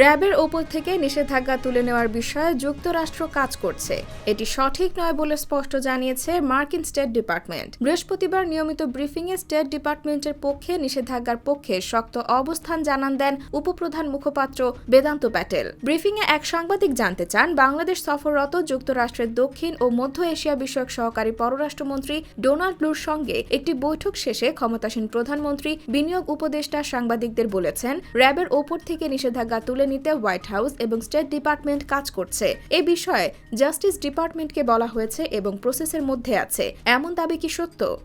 র্যাবের ওপর থেকে নিষেধাজ্ঞা তুলে নেওয়ার বিষয়ে যুক্তরাষ্ট্র কাজ করছে। এটি সঠিক নয় বলে স্পষ্ট জানিয়েছে মার্কিন স্টেট ডিপার্টমেন্ট। বৃহস্পতিবার নিয়মিত ব্রিফিংয়ে স্টেট ডিপার্টমেন্টের পক্ষে নিষেধাজ্ঞার পক্ষে শক্ত অবস্থান জানান দেন উপপ্রধান মুখপাত্র বেদান্ত প্যাটেল। ব্রিফিংয়ে এক সাংবাদিক জানতে চান, বাংলাদেশ সফররত যুক্তরাষ্ট্রের দক্ষিণ ও মধ্য এশিয়া বিষয়ক সহকারী পররাষ্ট্রমন্ত্রী ডোনাল্ড ব্লুর সঙ্গে একটি বৈঠক শেষে ক্ষমতাসীন প্রধানমন্ত্রী বিনিয়োগ উপদেষ্টা সাংবাদিকদের বলেছেন, র্যাবের ওপর থেকে নিষেধাজ্ঞা তুলে নিতে হোয়াইট হাউস এবং স্টেট ডিপার্টমেন্ট কাজ করছে। এ বিষয়ে জাস্টিস ডিপার্টমেন্টকে বলা হয়েছে এবং প্রসেসের মধ্যে আছে। এমন দাবি কি সত্য?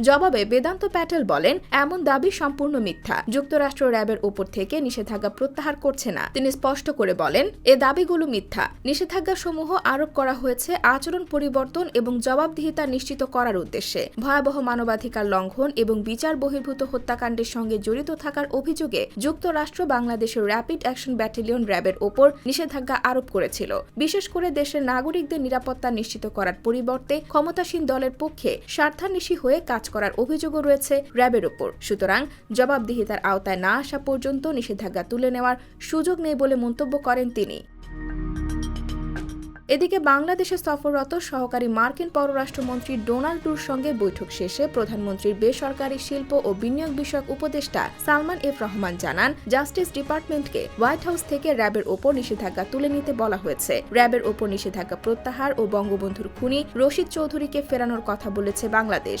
জবাবে বেদান্ত প্যাটেল বলেন, এমন দাবি সম্পূর্ণ মিথ্যা। যুক্তরাষ্ট্র র্যাবের উপর থেকে নিষেধাজ্ঞা প্রত্যাহার করছে না। তিনি স্পষ্ট করে বলেন, এ দাবিগুলো মিথ্যা। নিষেধাজ্ঞাসমূহ আরোপ করা হয়েছে আচরণ পরিবর্তন এবং জবাবদিহিতা নিশ্চিত করার উদ্দেশ্যে। ভয়াবহ মানবাধিকার লঙ্ঘন এবং বিচার বহির্ভূত হত্যাকাণ্ডের সঙ্গে জড়িত থাকার অভিযোগে যুক্তরাষ্ট্র বাংলাদেশের র্যাপিড অ্যাকশন ব্যাটালিয়ন র্যাবের ওপর নিষেধাজ্ঞা আরোপ করেছিল। বিশেষ করে দেশের নাগরিকদের নিরাপত্তা নিশ্চিত করার পরিবর্তে ক্ষমতাসীন দলের পক্ষে স্বার্থান্বেষী হয়ে কাজ করার অভিযোগও রয়েছে র্যাবের ওপর। সুতরাং জবাবদিহিতার আওতায় না আসা পর্যন্ত নিষেধাজ্ঞা তুলে নেওয়ার সুযোগ নেই বলে মন্তব্য করেন তিনি। এদিকে বাংলাদেশে সফররত সহকারী মার্কিন পররাষ্ট্রমন্ত্রী ডোনাল্ড টুর সঙ্গে বৈঠক শেষে প্রধানমন্ত্রীর বেসরকারি শিল্প ও বিনিয়োগ বিষয়ক উপদেষ্টা সালমান এফ রহমান জানান, জাস্টিস ডিপার্টমেন্টকে হোয়াইট হাউস থেকে র্যাবের ওপর নিষেধাজ্ঞা তুলে নিতে বলা হয়েছে। র্যাবের ওপর নিষেধাজ্ঞা প্রত্যাহার ও বঙ্গবন্ধুর খুনি রশিদ চৌধুরীকে ফেরানোর কথা বলেছে Bangladesh.